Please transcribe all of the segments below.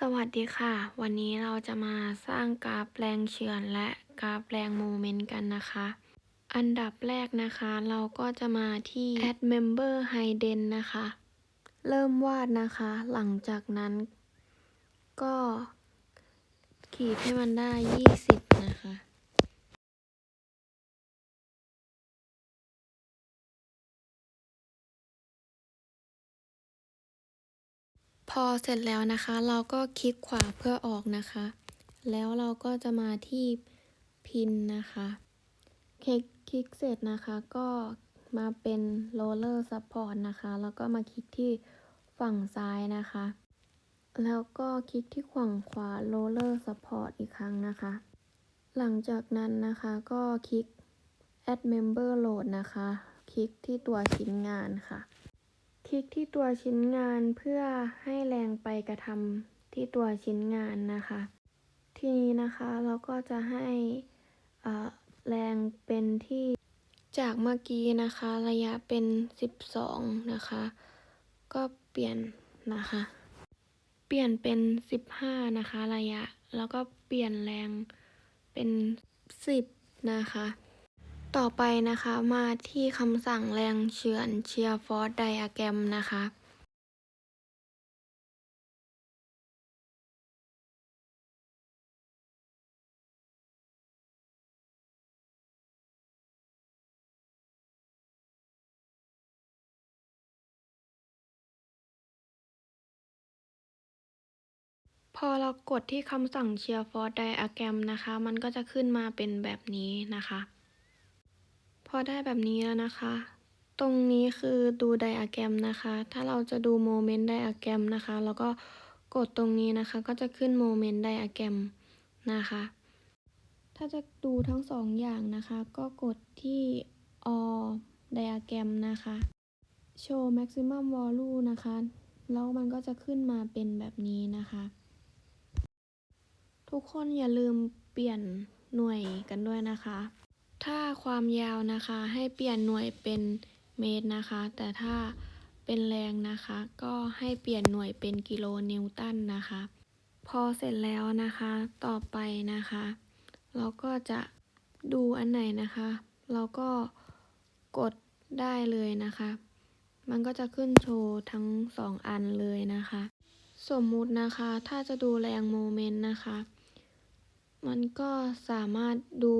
สวัสดีค่ะ วันนี้เราจะมาสร้างกราฟแรงเฉือนและกราฟแรงโมเมนต์กันนะคะ อันดับแรกนะคะ เราก็จะมาที่ add member hidden นะคะ เริ่มวาดนะคะ หลังจากนั้น ก็ขีดให้มันได้ 20 นะคะ พอเสร็จแล้วนะคะ เราก็คลิกขวาเพื่อออกนะคะ แล้วเราก็จะมาที่พินนะคะคลิกคลิกเสร็จนะคะก็มาเป็น roller support นะคะ แล้วก็มาคลิกที่ฝั่งซ้ายนะคะ แล้วก็คลิกที่ฝั่งขวา roller support อีกครั้งนะคะ หลังจากนั้นนะคะก็คลิก add member load นะคะ คลิกที่ตัวชิ้นงานค่ะ คลิกที่ตัวชิ้นงานเพื่อให้แรงไปกระทำที่ตัวชิ้นงานนะคะ ทีนี้นะคะเราก็จะให้อ่าแรงเป็นที่จากเมื่อกี้นะคะ ระยะเป็น 12 นะคะ ก็เปลี่ยนนะคะ เปลี่ยนเป็น 15 นะคะ ระยะ แล้วก็เปลี่ยนแรงเป็น 10 นะคะ ต่อไปนะคะมาที่คำสั่งแรงเฉือน shear force diagram นะคะพอเรากดที่คำสั่ง shear force diagram นะคะ มันก็จะขึ้นมาเป็นแบบนี้นะคะ พอได้แบบนี้แล้วนะคะ ตรงนี้คือดูไดอะแกรมนะคะ ถ้าเราจะดูโมเมนต์ไดอะแกรมนะคะ แล้วก็กดตรงนี้นะคะ ก็จะขึ้นโมเมนต์ไดอะแกรมนะคะ ถ้าจะดูทั้งสองอย่างนะคะ ก็กดที่ all diagram นะคะ show maximum value นะคะ แล้วมันก็จะขึ้นมาเป็นแบบนี้นะคะ ทุกคนอย่าลืมเปลี่ยนหน่วยกันด้วยนะคะ ถ้าความยาวนะคะให้เปลี่ยนหน่วยเป็นเมตรนะคะ แต่ถ้าเป็นแรงนะคะ ก็ให้เปลี่ยนหน่วยเป็นกิโลนิวตันนะคะ พอเสร็จแล้วนะคะ ต่อไปนะคะ เราก็จะดูอันไหนนะคะ เราก็กดได้เลยนะคะ มันก็จะขึ้นโชว์ทั้งสองอันเลยนะคะ สมมุตินะคะถ้าจะดูแรงโมเมนต์นะคะ มันก็สามารถดู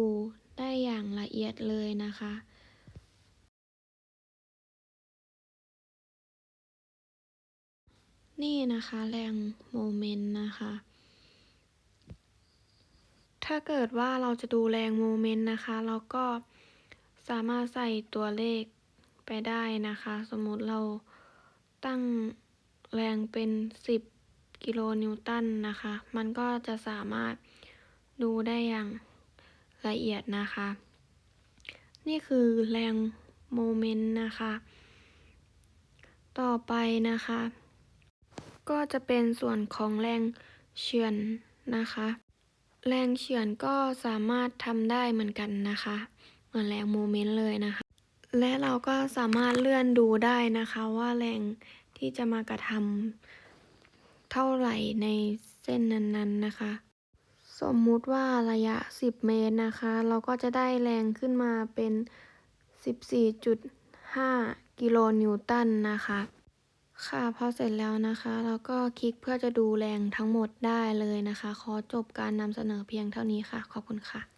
ได้อย่างละเอียดเลยนะคะนี่นะคะแรงโมเมนต์นะคะ ถ้าเกิดว่าเราจะดูแรงโมเมนต์นะคะ เราก็สามารถใส่ตัวเลขไปได้นะคะ สมมติเราตั้งแรงเป็น 10 กิโลนิวตันนะคะ มันก็จะสามารถดูได้อย่าง ละเอียดนะคะ นี่คือแรงโมเมนต์นะคะ ต่อไปนะคะ ก็จะเป็นส่วนของแรงเฉือนนะคะ แรงเฉือนก็สามารถทำได้เหมือนกันนะคะ เหมือนแรงโมเมนต์เลยนะคะ และเราก็สามารถเลื่อนดูได้นะคะว่าแรงที่จะมากระทำเท่าไหร่ในเส้นนั้นๆนะคะ สมมุติว่าระยะ 10 เมตรนะคะ เราก็จะได้แรงขึ้นมาเป็น 14.5 กิโลนิวตันนะคะ ค่ะพอเสร็จแล้วนะคะ เราก็คลิกเพื่อจะดูแรงทั้งหมดได้เลยนะคะ ขอจบการนำเสนอเพียงเท่านี้ค่ะ ขอบคุณค่ะ